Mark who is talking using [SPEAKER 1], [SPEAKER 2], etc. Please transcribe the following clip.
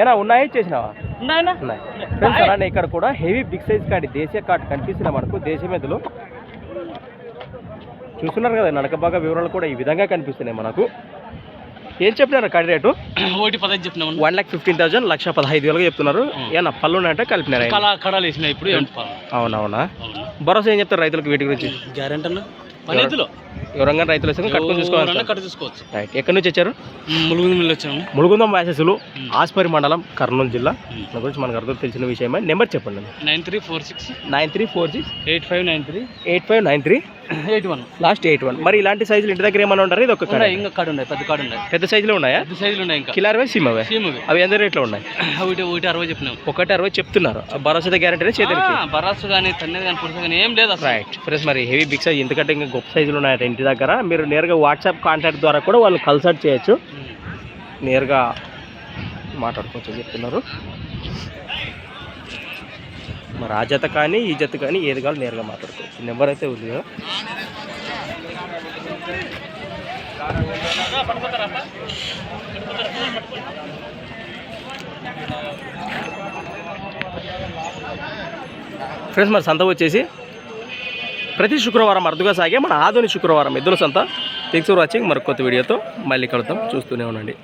[SPEAKER 1] ఏనా ఉన్నాయా? చేసినావా? ఉన్నాయి. ఫ్రెండ్స్ అలానే ఇక్కడ కూడా హెవీ బిగ్ సైజ్ కార్డు దేశీయ కార్డు కనిపిస్తున్నాయి మనకు దేశమెద్దులు చూస్తున్నారు కదా నడక బాగా వివరాలు కూడా ఈ విధంగా కనిపిస్తున్నాయి మనకు. ఏం చెప్పినారు కార్డు రేటు?
[SPEAKER 2] ఒకటి పదహైదు చెప్పినామన్నా
[SPEAKER 1] వన్ ల్యాక్ ఫిఫ్టీన్ థౌసండ్ లక్ష పదహైదు వేలుగా చెప్తున్నారు. ఏమన్నా పళ్ళు ఉన్నాయంటే కలిపినారు?
[SPEAKER 2] కళ కడాలు వేసినాయి ఇప్పుడు
[SPEAKER 1] అవునవునా? భరోసా ఏం చెప్తారు రైతులకు వీటి గురించి?
[SPEAKER 2] గ్యారెంటీ పన్నెండులో
[SPEAKER 1] ఎవరంగా రైతులు వస్తే కట్టుకొని చూసుకోవాలి
[SPEAKER 2] కట్ట చూసుకోవచ్చు.
[SPEAKER 1] రైట్ ఎక్కడి నుంచి వచ్చారు?
[SPEAKER 2] ములుగు మిల్లు వచ్చాము.
[SPEAKER 1] ములుగుందం వాసెస్సులు ఆస్పరి మండలం కర్నూలు జిల్లా. దాని గురించి మనకు అర్థం తెలిసిన విషయమే. నెంబర్ చెప్పండి
[SPEAKER 2] nine three four six
[SPEAKER 1] nine three four six
[SPEAKER 2] eight five nine three
[SPEAKER 1] eight five nine three
[SPEAKER 2] eight one.
[SPEAKER 1] Last eight one. మరి ఇలాంటి సైజులు ఇంటి దగ్గర ఏమైనా ఉంటారు ఇది ఒక
[SPEAKER 2] ఉన్నాయి ఇంకా కార్డు ఉన్నాయి పెద్ద కార్డు ఉన్నాయి.
[SPEAKER 1] పెద్ద సైజులో ఉన్నాయా?
[SPEAKER 2] పెద్ద సైజులు ఉన్నాయి ఇంకా.
[SPEAKER 1] కిలార్వే సీమవే
[SPEAKER 2] సేమ్ అవి
[SPEAKER 1] అవి ఎంత రేట్లో ఉన్నాయి?
[SPEAKER 2] ఒకటి ఒకటి అరవై చెప్పినాం.
[SPEAKER 1] ఒకటి అరవై చెప్తున్నారు. భరోసా గ్యారంటీ చేతులకి
[SPEAKER 2] ఆ, బరాసు కానీ తన్నది కానీ పురుషు కానీ ఏం లేదు అసలు.
[SPEAKER 1] రైట్ ఫ్రెండ్స్ మరి హెవీ బిగ్ సైజ్. ఎందుకంటే ఇంకా గొప్ప సైజులు ఉన్నాయి ఇంటి దగ్గర మీరు నేరుగా వాట్సాప్ కాంటాక్ట్ ద్వారా కూడా వాళ్ళు కన్సల్ట్ చేయొచ్చు. నేరుగా మాట్లాడుకోవచ్చు చెప్తున్నారు. మరి ఆ జత కానీ ఈ జత కానీ ఏది కావాలి నేరుగా మాట్లాడుకోవచ్చు. నెంబర్ అయితే ఉంది కదా. ఫ్రెండ్స్ మరి సంత వచ్చేసి ప్రతి శుక్రవారం అరుదుగా సాగే మన ఆధునిక శుక్రవారం ఎద్దుల సంత. థింగ్స్ ఫర్ వాచింగ్ మరి కొత్త వీడియోతో మళ్ళీ కలుద్దాం. చూస్తూనే ఉండండి.